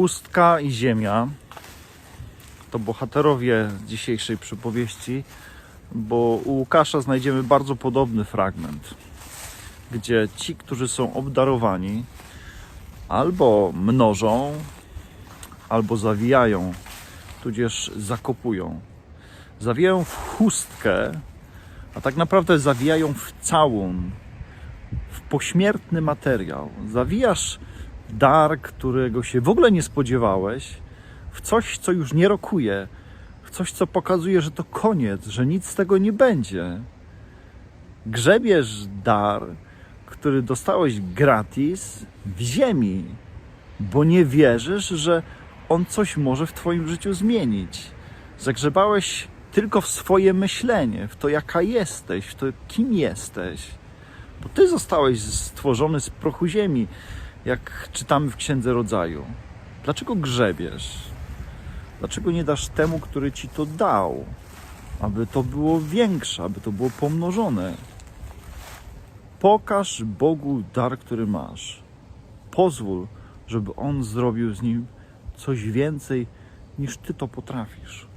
chustka i ziemia to bohaterowie dzisiejszej przypowieści, bo u Łukasza znajdziemy bardzo podobny fragment, gdzie ci, którzy są obdarowani, albo mnożą, albo zawijają, tudzież zakopują. Zawijają w chustkę, a tak naprawdę zawijają w całun, w pośmiertny materiał. Zawijasz dar, którego się w ogóle nie spodziewałeś, w coś, co już nie rokuje, w coś, co pokazuje, że to koniec, że nic z tego nie będzie. Grzebiesz dar, który dostałeś gratis w ziemi, bo nie wierzysz, że on coś może w Twoim życiu zmienić. Zagrzebałeś tylko w swoje myślenie, w to, jaka jesteś, w to, kim jesteś. Bo Ty zostałeś stworzony z prochu ziemi, jak czytamy w Księdze Rodzaju. Dlaczego grzebiesz? Dlaczego nie dasz temu, który ci to dał, aby to było większe, aby to było pomnożone? Pokaż Bogu dar, który masz. Pozwól, żeby On zrobił z nim coś więcej, niż ty to potrafisz.